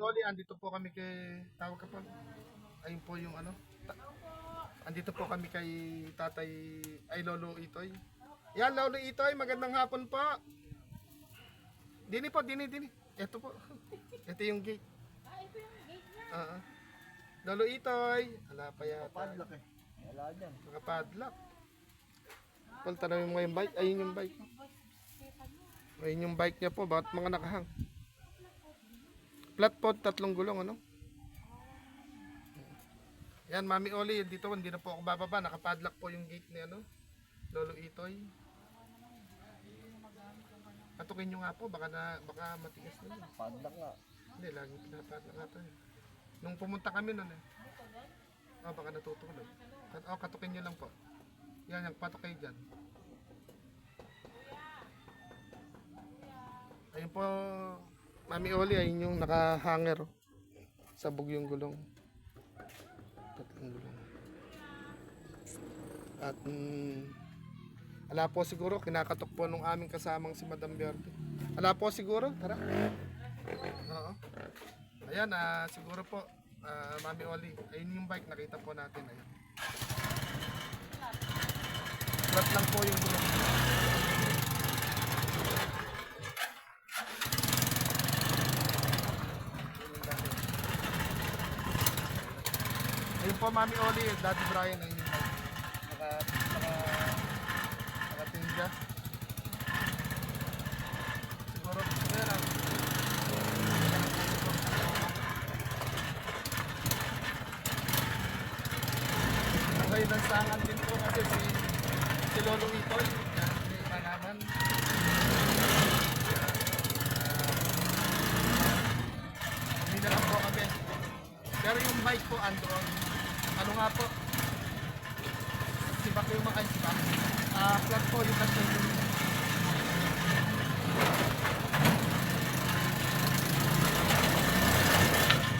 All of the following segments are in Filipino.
Oli, andito po kami kay... Tawag ka po. Ayun po yung ano. Ta- andito po kami kay tatay... Ay, Lolo Itoy. Yan, Lolo Itoy. Magandang hapon po. Dini po, dini, dini. Ito po. Ito yung gate. Ah, ito yung gate niya. Oo. Lolo Itoy. Wala pa yata. Padlock eh. Wala dyan. Nakapadlock. Punta na mo yung bike. Ayun yung bike. Ayun yung bike niya po. Bakit mga nakahang? Flat pod, tatlong gulong, ano? Yan, Mami Oli, dito hindi na po ako bababa. Nakapadlock po yung gate ni ano, Lolo Itoy. Patukin nyo nga po, baka na, baka matigas na yun. Padlock nga. Hindi, laging pinapadlock nga tayo. Nung pumunta kami nun eh. Oh, baka natutulog. Kat oh, katukin nyo lang po. Yan, yung patok kayo dyan. Ayun po, Mami Oli, ayun yung nakahanger. oh. Sabog yung gulong. Tatlong gulong. At, mm, ala po siguro, kinakatok po nung aming kasamang si Madam Verde. Ala po siguro, tara. Oo. Ayan, ah, siguro po, ah, Mami Oli, ayun yung bike, nakita po natin. Ayun. Flat lang po yung gulong. Ayun po, Mami Oli, Daddy Brian, ayun yung. Naka, naka, nakatinda. Siguro, meron. Okay, lansangan din po kasi si, si Lolo Itoy. Yan, may malaman. Hindi na lang po kami. Bike po, androon. Ano nga po? Sibak yung mga sibak. Ah, flat po yung kasi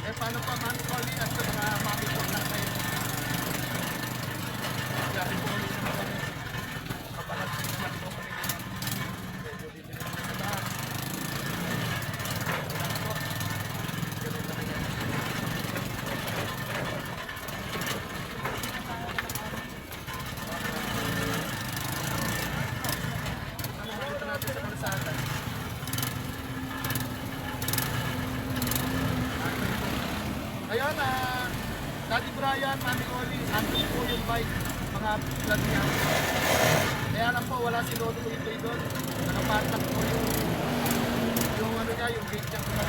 Eh, paano pa mami Collie at sa mga mami po natin? Yari po ulit naman kami. Kapalag sa mga po kami. Medyo bibili naman sa lahat. Yan po. Ganun na yan. Dito natin sa kalsada. Ayun, ah, Daddy Brian, Mami Oli, andun po yung bike, mga vlog niya. Kaya lang po, wala si Lolo Itoy doon. Nakapatak po yung, yung ano niya, yung gate niya.